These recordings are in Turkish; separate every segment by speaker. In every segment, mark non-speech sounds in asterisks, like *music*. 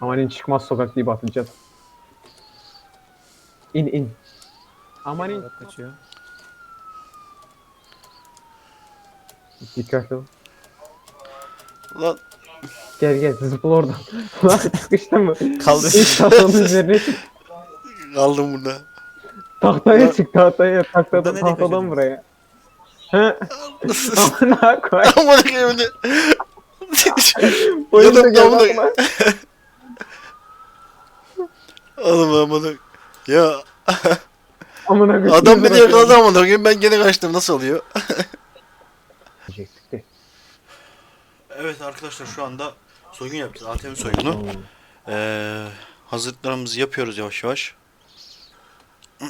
Speaker 1: Amanin çıkmaz sokak diye batınacağız. İn in. Amanin.
Speaker 2: Murat kaçıyor.
Speaker 1: Dikkatli ol.
Speaker 3: Lan
Speaker 1: Gel gel zıpla oradan. *laughs* Lan sıkıştın mı?
Speaker 2: Kaldı.
Speaker 1: İlk tahtanın üzerine çık.
Speaker 3: kaldım burada.
Speaker 1: Tahtaya çık tahtaya. Tahtadan,
Speaker 2: nereye
Speaker 1: tahtadan
Speaker 2: kaçırdın?
Speaker 1: buraya. He? *laughs* Amına koy.
Speaker 3: Aman koyayım ne?
Speaker 1: Polis de
Speaker 3: Yadım
Speaker 1: gel
Speaker 3: damla.
Speaker 1: bakma. *laughs*
Speaker 3: Oğlum amına. Ya
Speaker 1: Amına koyayım.
Speaker 3: adam beni yakaladı amına koyayım ben gene kaçtım nasıl oluyor?
Speaker 1: Diyecektik de.
Speaker 3: Evet arkadaşlar şu anda soygun yapacağız. ATM soygunu. Ee, hazırlıklarımızı yapıyoruz yavaş yavaş. *clears throat*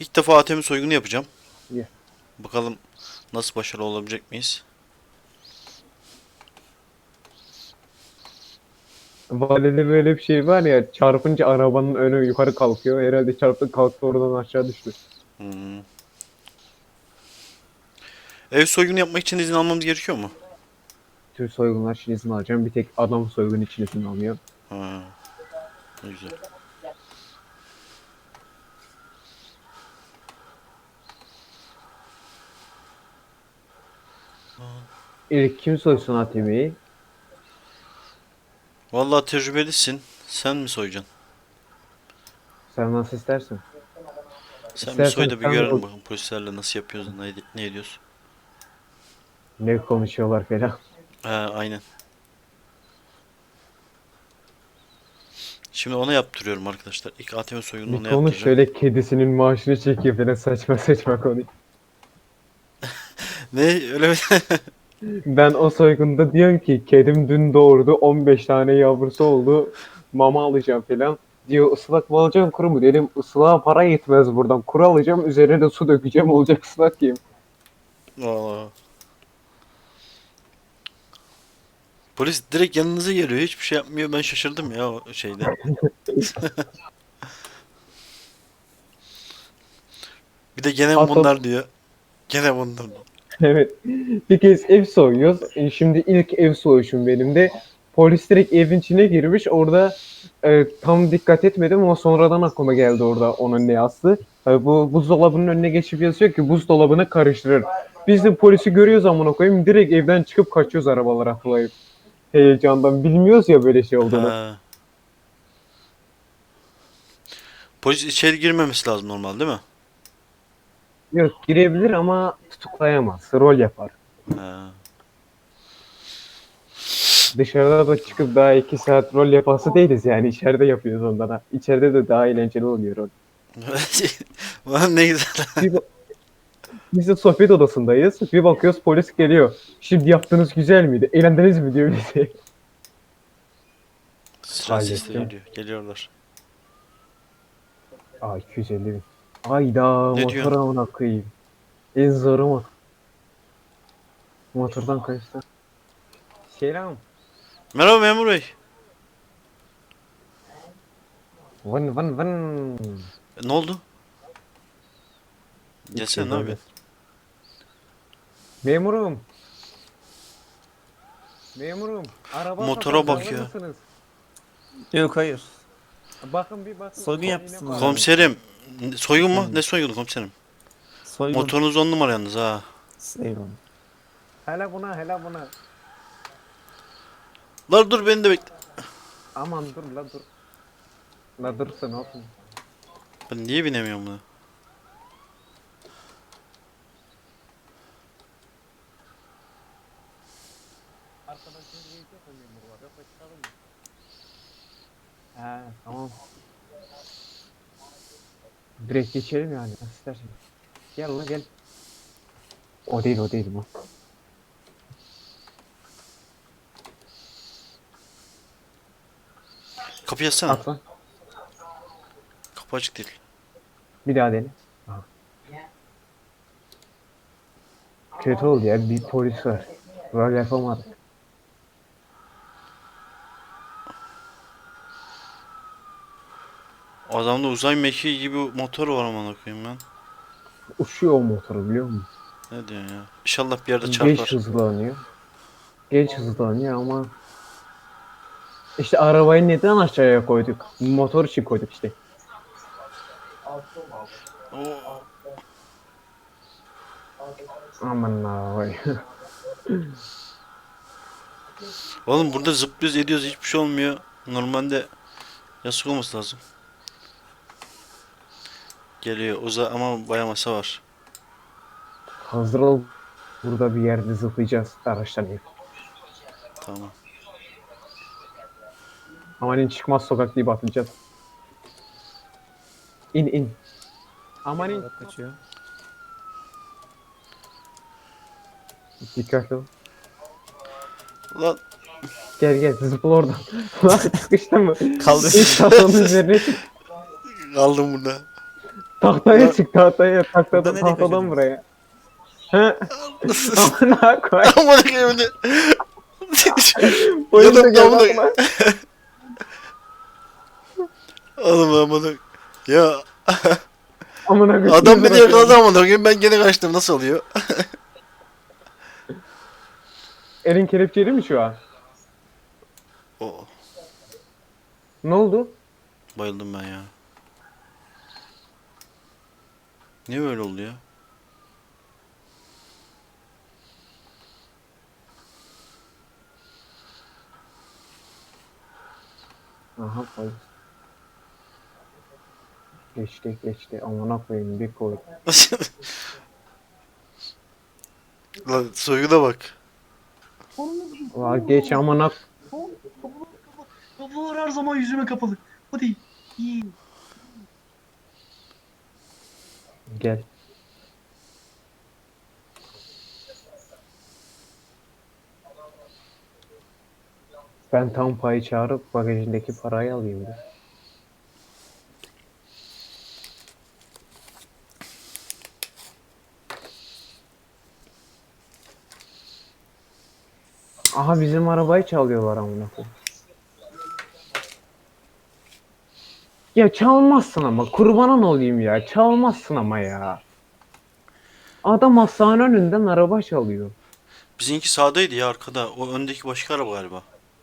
Speaker 3: İlk defa ATM soygunu yapacağım. Bakalım nasıl başarılı olabilecek miyiz?
Speaker 1: Valide böyle bir şey var ya çarpınca arabanın önü yukarı kalkıyor. Herhalde çarptı kalktı oradan aşağı düştü.
Speaker 3: Hmm. Ev soygunu yapmak için izin almamız gerekiyor mu?
Speaker 1: Tüm soygunlar için izin alacağım. Bir tek adam soygun için izin almıyor.
Speaker 3: Ha. Ne güzel.
Speaker 1: İlk kim soysun ATM'yi?
Speaker 3: Vallahi tecrübelisin. Sen mi soyacaksın?
Speaker 1: Sen nasıl istersen.
Speaker 3: Sen bir
Speaker 1: İstersen
Speaker 3: soy da bir
Speaker 1: sen
Speaker 3: görelim bakalım polislerle nasıl yapıyoruz, ne, ne ediyoruz.
Speaker 1: Ne konuşuyorlar falan.
Speaker 3: Ha, aynen. Şimdi ona yaptırıyorum arkadaşlar. İlk ATM soygununu
Speaker 1: Bir
Speaker 3: ona
Speaker 1: konuş
Speaker 3: yaptıracağım.
Speaker 1: şöyle kedisinin maaşını çekiyor falan saçma saçma konu. *laughs*
Speaker 3: Ne öyle mi? *laughs*
Speaker 1: Ben o soygunda diyorum ki kedim dün doğurdu 15 tane yavrusu oldu. Mama alacağım falan. Diyor ıslak mı alacağım kuru mu? Dedim ıslığa para yetmez buradan. Kuru alacağım üzerine de su dökeceğim olacak ıslak yiyeyim.
Speaker 3: Vallahi. Polis direkt yanınıza geliyor. Hiçbir şey yapmıyor. Ben şaşırdım ya o şeyde. *laughs* bir de gene
Speaker 1: Atom-
Speaker 3: bunlar diyor. Gene bunlar. *laughs*
Speaker 1: Evet. Bir kez ev soyuyoruz. E, Şimdi ilk ev soyuşum benim de. Polis direkt evin içine girmiş. Orada e, tam dikkat etmedim ama sonradan aklıma geldi orada onun ne yazdı. E, bu buzdolabının önüne geçip yazıyor ki buzdolabını karıştırır. Biz de polisi görüyoruz amına koyayım. Direkt evden çıkıp kaçıyoruz arabalara atlayıp. Heyecandan bilmiyoruz ya böyle şey olduğunu.
Speaker 3: Ha. Polis içeri girmemesi lazım normal değil mi?
Speaker 1: Yok girebilir ama tutuklayamaz. Rol yapar.
Speaker 3: Ha.
Speaker 1: Dışarıda da çıkıp daha iki saat rol yapası değiliz yani. içeride yapıyoruz ondan da. İçeride de daha eğlenceli oluyor rol. *laughs*
Speaker 3: Lan ne güzel.
Speaker 1: Bir ba- Biz de sohbet odasındayız. Bir bakıyoruz polis geliyor. Şimdi yaptığınız güzel miydi? Eğlendiniz mi diyor bize.
Speaker 3: Silah sesleri
Speaker 1: Hallettim.
Speaker 3: geliyor. Geliyorlar.
Speaker 1: Aa 250 bin. Ayda
Speaker 3: Ne
Speaker 1: motor
Speaker 3: diyorsun?
Speaker 1: amına koyayım. En zoru mu? Motordan kaçtı. Selam.
Speaker 3: Merhaba memur bey.
Speaker 1: Vın vın vın.
Speaker 3: E, Ne oldu? Gelsene ne yapıyorsun?
Speaker 1: Memurum. Memurum. Araba
Speaker 3: Motora bak ya.
Speaker 2: Yok hayır.
Speaker 1: Bakın bir bakın.
Speaker 2: Soygun yapmışsın abi.
Speaker 3: Komiserim. Soygun mu? Ne soygunu komiserim?
Speaker 2: Soygun.
Speaker 3: Motorunuz on numara yalnız ha.
Speaker 2: Eyvallah.
Speaker 1: Hele buna hele buna.
Speaker 3: Lar dur beni de bekle.
Speaker 1: Aman dur la dur. La dursun olsun.
Speaker 3: Ben niye binemiyorum buna?
Speaker 1: He tamam. Direkt geçelim yani nasıl istersen. Gel la gel. O değil o değil bu.
Speaker 3: Kapıyı açsana.
Speaker 1: Atla.
Speaker 3: Kapı açık değil.
Speaker 1: Bir daha dene. Aha. Kötü oldu ya bir polis var. Rol yapamadık.
Speaker 3: Adamda uzay mekiği gibi motor var aman koyayım ben.
Speaker 1: Uçuyor o motoru biliyor musun?
Speaker 3: Ne diyorsun ya? İnşallah bir yerde
Speaker 1: 5
Speaker 3: çarpar.
Speaker 1: hızlanıyor. Geç hızlanıyor ama işte arabayı neden aşağıya koyduk? Motor için koyduk işte.
Speaker 3: Oo,
Speaker 1: Aman vay.
Speaker 3: Oğlum burada zıplıyoruz ediyoruz hiçbir şey olmuyor. Normalde yasak olması lazım. Geliyor uza ama bayağı masa var.
Speaker 1: Hazır ol. Burada bir yerde zıplayacağız araçtan inip.
Speaker 3: Tamam.
Speaker 1: Aman in çıkmaz sokak deyip atlayacağız. İn in. Aman in.
Speaker 2: Murat kaçıyor.
Speaker 1: Dikkatli ol.
Speaker 3: Ulan
Speaker 1: Gel gel zıpla oradan. *laughs* Lan sıkıştın mı?
Speaker 2: Kaldı.
Speaker 1: İlk tahtanın üzerine çık.
Speaker 3: kaldım burada.
Speaker 1: Tahtaya çık tahtaya.
Speaker 2: Burada
Speaker 1: Tahtadan,
Speaker 2: nereye
Speaker 1: tahtadan buraya. He? *laughs* Aman ha koy.
Speaker 3: Aman koyayım ne?
Speaker 1: Geldi
Speaker 3: damla.
Speaker 1: aklıma.
Speaker 3: Oğlum aman Ya *laughs*
Speaker 1: Amına koyayım.
Speaker 3: adam beni yakaladı aman koyayım ben gene kaçtım nasıl oluyor? *laughs*
Speaker 1: Elin kelepçeli mi şu an?
Speaker 3: Oo,
Speaker 1: Ne oldu?
Speaker 3: bayıldım ben ya. Niye böyle oldu ya?
Speaker 1: Aha polis. Geçti geçti. Amına koyayım bir koy. *laughs*
Speaker 3: Lan soyguna bak.
Speaker 1: Ulan geç amına.
Speaker 4: Kapılar her zaman yüzüme kapalı. Hadi. İyi.
Speaker 1: Gel. Ben tam payı çağırıp bagajındaki parayı alayım. da. Aha bizim arabayı çalıyorlar amına koyayım. Ya çalmazsın ama kurbanın olayım ya. Çalmazsın ama ya. Adam hastane önünden araba çalıyor.
Speaker 3: Bizimki sağdaydı ya arkada. O öndeki başka araba galiba.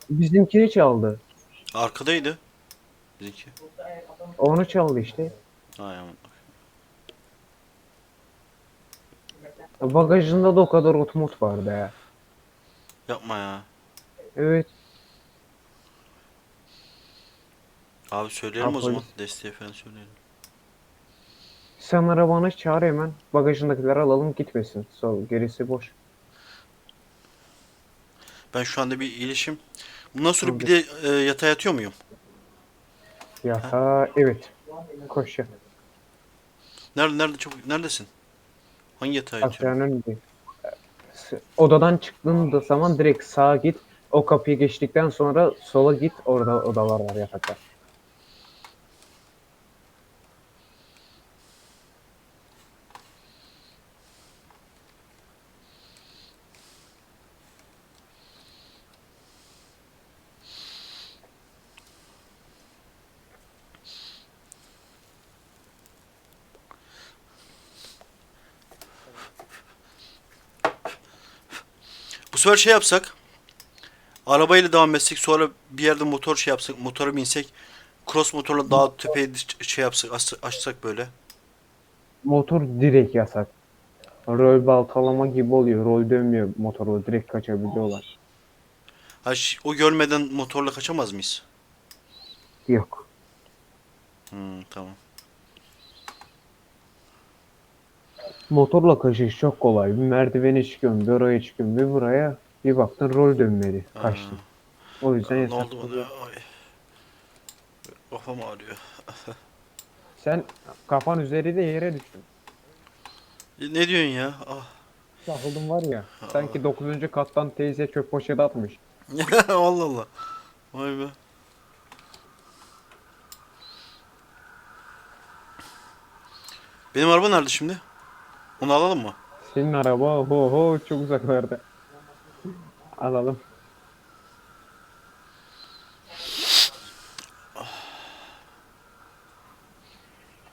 Speaker 1: Bizimkini çaldı.
Speaker 3: Arkadaydı. Bizimki.
Speaker 1: Onu çaldı işte.
Speaker 3: Ay aman.
Speaker 1: Bagajında da o kadar otomot vardı ya.
Speaker 3: Yapma ya.
Speaker 1: Evet.
Speaker 3: Abi söyleyelim
Speaker 1: Ha,
Speaker 3: o zaman.
Speaker 1: polis.
Speaker 3: Desteğe falan söyleyelim.
Speaker 1: Sen arabanı çağır hemen. Bagajındakileri alalım gitmesin. Sol gerisi boş.
Speaker 3: Ben şu anda bir iyileşim. Bundan sonra bir de e, yatağa yatıyor muyum?
Speaker 1: Ya ha, evet. Koş ya.
Speaker 3: Nerede nerede çabuk neredesin? Hangi yatağa yatıyorum?
Speaker 1: Hastane önünde. S- Odadan çıktığın zaman direkt sağa git. O kapıyı geçtikten sonra sola git. Orada odalar var yataklar.
Speaker 3: Sefer şey yapsak. Arabayla devam etsek sonra bir yerde motor şey yapsak. Motora binsek. Cross motorla daha tepeye şey yapsak. Açsak böyle.
Speaker 1: Motor direkt yasak. Rol baltalama gibi oluyor. Rol dönmüyor motoru. Direkt kaçabiliyorlar.
Speaker 3: Ha, o görmeden motorla kaçamaz mıyız?
Speaker 1: Yok.
Speaker 3: Hmm, tamam.
Speaker 1: Motorla kaçış çok kolay. Bir merdivene çıkıyorum, bir oraya çıkıyorum, bir buraya. Bir baktın rol dönmedi. Kaçtın. O yüzden
Speaker 3: Ne
Speaker 1: yasak.
Speaker 3: oldu bana? Ay. Kafam ağrıyor. *laughs*
Speaker 1: Sen kafan üzeri de yere düştün.
Speaker 3: Ne diyorsun ya? Ah.
Speaker 1: Çakıldın var ya. Sanki 9. kattan teyze çöp poşeti atmış. *laughs*
Speaker 3: Allah Allah. Vay be. Benim araba nerede şimdi? Onu alalım mı?
Speaker 1: Senin araba ho ho çok uzaklarda. Alalım.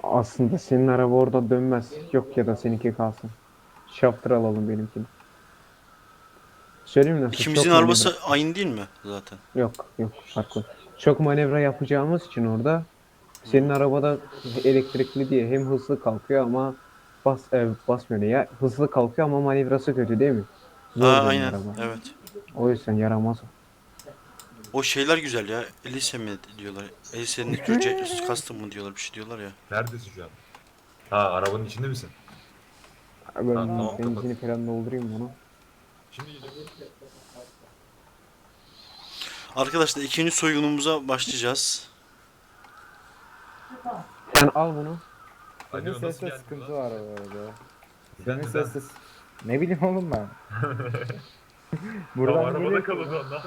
Speaker 1: Aslında senin araba orada dönmez. Yok ya da seninki kalsın. Shafter alalım benimkini. Söyleyeyim mi nasıl?
Speaker 3: İkimizin
Speaker 1: Çok
Speaker 3: arabası
Speaker 1: manevra-
Speaker 3: aynı değil mi zaten?
Speaker 1: Yok yok farklı. Çok manevra yapacağımız için orada senin arabada elektrikli diye hem hızlı kalkıyor ama bas e, basmıyor ya hızlı kalkıyor ama manevrası kötü değil mi? Zor
Speaker 3: Ha
Speaker 1: benim
Speaker 3: aynen.
Speaker 1: araba.
Speaker 3: Evet.
Speaker 1: O yüzden yaramaz.
Speaker 3: O şeyler güzel ya. Elise mi diyorlar? Elise'nin Türkçe custom mı diyorlar bir şey diyorlar ya.
Speaker 5: Neredesin şu an? Ha arabanın içinde misin?
Speaker 1: Ben
Speaker 5: tamam,
Speaker 1: benzini falan doldurayım bunu.
Speaker 5: Şimdi.
Speaker 3: Arkadaşlar ikinci soygunumuza başlayacağız.
Speaker 1: Sen al bunu.
Speaker 5: Alo
Speaker 6: Senin
Speaker 5: nasıl
Speaker 6: seste
Speaker 5: geldin
Speaker 6: sıkıntı
Speaker 5: lan?
Speaker 6: var orada. Senin
Speaker 5: neden?
Speaker 6: seste... Ne bileyim oğlum ben.
Speaker 5: Tamam *laughs*
Speaker 6: Buradan
Speaker 5: arabada
Speaker 6: geliyor.
Speaker 5: kalın lan?